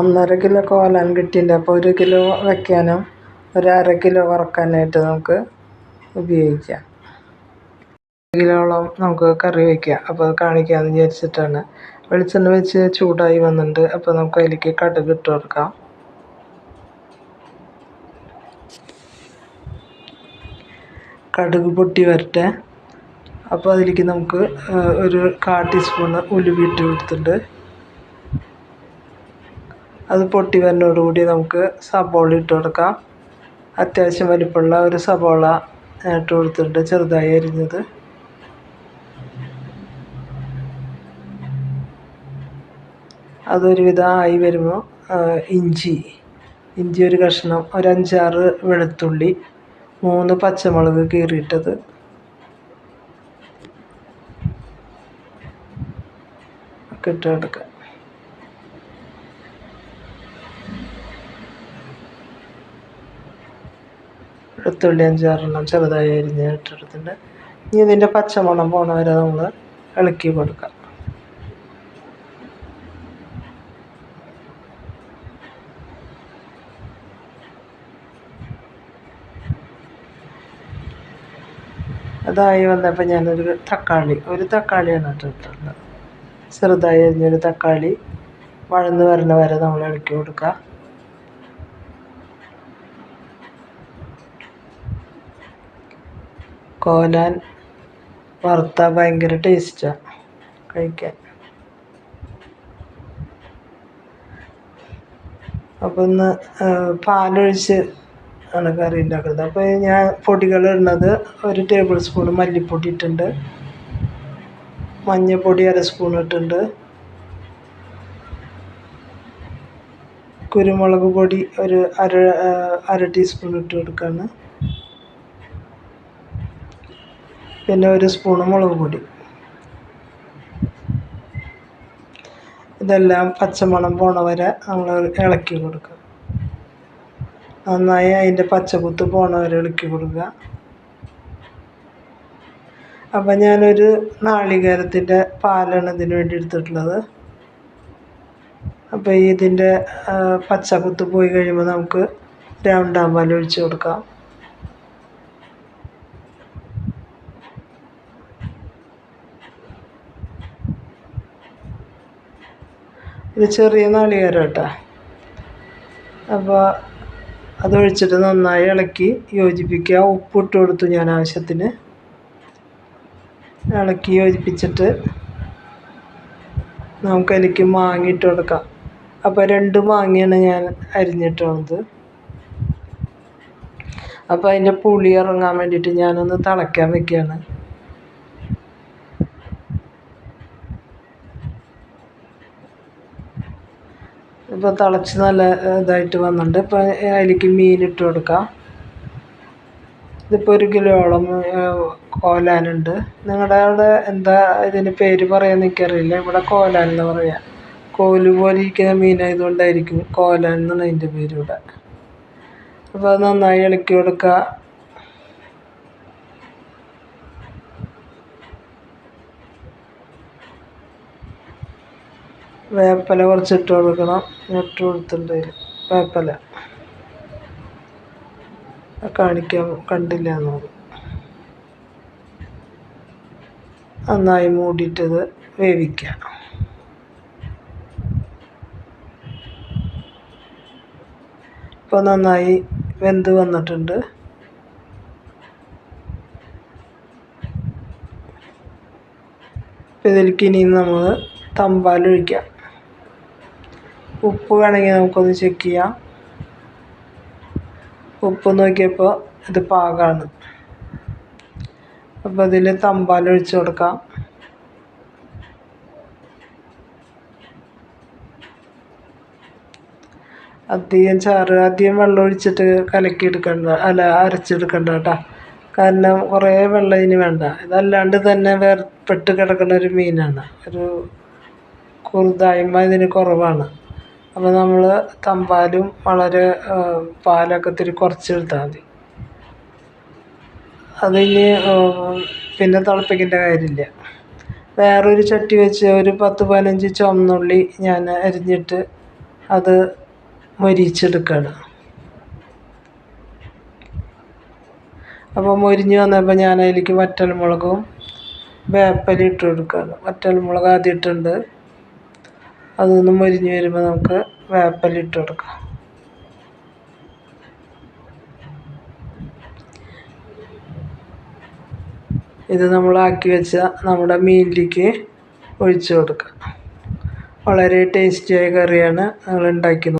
ഒന്നര കിലോ കോലാൻ കിട്ടിയിട്ടുണ്ട്. അപ്പോൾ ഒരു കിലോ വയ്ക്കാനും ഒരു അര കിലോ വറക്കാനായിട്ട് നമുക്ക് ഉപയോഗിക്കാം. കിലോളം നമുക്ക് കറി വയ്ക്കാം അപ്പോൾ കാണിക്കാമെന്ന് വിചാരിച്ചിട്ടാണ്. വെളിച്ചെണ്ണ വെച്ച് ചൂടായി വന്നിട്ടുണ്ട്. അപ്പോൾ നമുക്ക് അതിലേക്ക് കടുക് ഇട്ട് കൊടുക്കാം. കടുക് പൊട്ടി വരട്ടെ. അപ്പോൾ അതിലേക്ക് നമുക്ക് ഒരു കാൽ ടീസ്പൂണ് ഉലുവ ഇട്ട് കൊടുത്തിട്ടുണ്ട്. അത് പൊട്ടി വരുന്നതോടുകൂടി നമുക്ക് സബോള ഇട്ട് കൊടുക്കാം. അത്യാവശ്യം വലിപ്പമുള്ള ഒരു സബോള ഇട്ട് കൊടുത്തിട്ടുണ്ട് ചെറുതായി അരിഞ്ഞത്. അതൊരുവിധം ആയി വരുമ്പോൾ ഇഞ്ചി. ഇഞ്ചി ഒരു കഷ്ണം ഒരു അഞ്ചാറ് വെളുത്തുള്ളി മൂന്ന് പച്ചമുളക് കീറിയിട്ടത്. ഒക്കെ ഇട്ട് കൊടുക്കുക വെളുത്തുള്ളി അഞ്ചാറെണ്ണം ചെറുതായി അരിഞ്ഞ് ഇട്ടെടുത്തിട്ട് ഇനി ഇതിന്റെ പച്ചമണം പോണ വരെ നമ്മൾ ഇളക്കി കൊടുക്കാം. അതായി വന്നപ്പോൾ ഞാനൊരു തക്കാളി ഒരു തക്കാളിയാണ് ഇട്ടിട്ടുള്ളത്. ചെറുതായി അരിഞ്ഞൊരു തക്കാളി വഴന്ന് വരണ വരെ നമ്മൾ ഇളക്കി കൊടുക്കുക കോലാൻ വറുത്താൽ ഭയങ്കര ടേസ്റ്റാണ് കഴിക്കാൻ. അപ്പോൾ ഒന്ന് പാലൊഴിച്ച് ആണ് കറി ഉണ്ടാക്കുന്നത്. അപ്പോൾ ഞാൻ പൊടികൾ ഇടുന്നത് ഒരു ടേബിൾ സ്പൂൺ മല്ലിപ്പൊടി ഇട്ടുണ്ട് മഞ്ഞൾപ്പൊടി അര സ്പൂൺ ഇട്ടുണ്ട് കുരുമുളക് പൊടി ഒരു അര അര ടീസ്പൂൺ ഇട്ട് കൊടുക്കുകയാണ് പിന്നെ ഒരു സ്പൂണ് മുളക് പൊടി. ഇതെല്ലാം പച്ചമണം പോണ വരെ നമ്മൾ ഇളക്കി കൊടുക്കുക. നന്നായി അതിന്റെ പച്ചക്കുത്ത് പോണ വരെ ഇളക്കി കൊടുക്കുക. അപ്പം ഞാനൊരു നാളികേരത്തിന്റെ പാലാണ് ഇതിന് വേണ്ടി എടുത്തിട്ടുള്ളത്. അപ്പോൾ ഇതിന്റെ പച്ചക്കുത്ത് പോയി കഴിയുമ്പോൾ നമുക്ക് രണ്ടാം പാൽ ഒഴിച്ച് കൊടുക്കാം. ഇത് ചെറിയ നാളികേരം കേട്ടോ അപ്പോൾ അതൊഴിച്ചിട്ട് നന്നായി ഇളക്കി യോജിപ്പിക്കുക. ഉപ്പിട്ട് കൊടുത്തു ഞാൻ ആവശ്യത്തിന്. ഇളക്കി യോജിപ്പിച്ചിട്ട് നമുക്ക് അതിലേക്ക് മാങ്ങ ഇട്ട് കൊടുക്കാം. അപ്പോൾ രണ്ട് മാങ്ങയാണ് ഞാൻ അരിഞ്ഞിട്ടുള്ളത്. അപ്പോൾ അതിന്റെ പുളി ഇറങ്ങാൻ വേണ്ടിയിട്ട് ഞാനൊന്ന് തിളയ്ക്കാൻ വെക്കുകയാണ്. ഇപ്പോൾ തിളച്ച് നല്ല ഇതായിട്ട് വന്നിട്ടുണ്ട്. ഇപ്പോൾ അതിലേക്ക് ഇട്ട് കൊടുക്കാം. ഇതിപ്പോൾ ഒരു കിലോളം കോലാനുണ്ട്. നിങ്ങളുടെ അവിടെ എന്താ ഇതിന് പേര് പറയാൻ എനിക്കറിയില്ല. ഇവിടെ കോലാൻ എന്ന് പറയാം. കോൽ പോലെ ഇരിക്കുന്ന മീനായതുകൊണ്ടായിരിക്കും കോലാൻ എന്നാണ് അതിന്റെ പേര് ഇവിടെ. അപ്പോൾ അത് നന്നായി ഇളക്കി കൊടുക്കുക. വേപ്പില കുറച്ചിട്ട് കൊടുക്കണം. ഇട്ട് കൊടുത്തിട്ടുണ്ട് വേപ്പില കാണിക്കാൻ കണ്ടില്ല എന്ന് നന്നായി മൂടിയിട്ടത് വേവിക്കുക ഇപ്പോൾ നന്നായി വെന്ത് വന്നിട്ടുണ്ട്. ഇതിലേക്ക് ഇനി നമ്മൾ തമ്പാലൊഴിക്കാം ഉപ്പ് വേണമെങ്കിൽ നമുക്കൊന്ന് ചെക്ക് ചെയ്യാം. ഉപ്പ് നോക്കിയപ്പോൾ ഇത് പാകമാണ് അപ്പോൾ ഇതിൽ ഒഴിച്ചു കൊടുക്കാം. അധികം ചാറ് അധികം വെള്ളം ഒഴിച്ചിട്ട് കലക്കി കലക്കിയെടുക്കണ്ട അല്ല അരച്ചെടുക്കണ്ട കേട്ടോ. കാരണം കുറേ വെള്ളം ഇനി വേണ്ട. ഇതല്ലാണ്ട് തന്നെ വേർപെട്ട് കിടക്കുന്ന ഒരു മീനാണ്. ഒരു കുറുതായ്മ ഇതിന് കുറവാണ്. അപ്പോൾ നമ്മൾ തമ്പാലും വളരെ പാലൊക്കെ ഇത്തിരി കുറച്ചെടുത്താൽ മതി. അതിന് പിന്നെ തിളപ്പിക്കേണ്ട കാര്യമില്ല. വേറൊരു ചട്ടി വെച്ച് ഒരു പത്ത് പതിനഞ്ച് ചുവന്നുള്ളി ഞാൻ അരിഞ്ഞിട്ട് അത് മൊരിച്ചെടുക്കുകയാണ് അപ്പോൾ മൊരിഞ്ഞ് വന്നപ്പോൾ ഞാൻ അതിലേക്ക് വറ്റൽമുളകും വേപ്പല ഇട്ട് കൊടുക്കുകയാണ് വറ്റൽമുളക് ആദ്യം ഇട്ടിട്ടുണ്ട്. അതൊന്ന് മൊരിഞ്ഞ് വരുമ്പോൾ നമുക്ക് വേപ്പല ഇട്ട് കൊടുക്കാം. ഇത് നമ്മളാക്കി വെച്ച നമ്മുടെ മീനിലേക്ക് ഒഴിച്ചു കൊടുക്കുക വളരെ ടേസ്റ്റിയായ കറിയാണ് നിങ്ങൾ ഉണ്ടാക്കി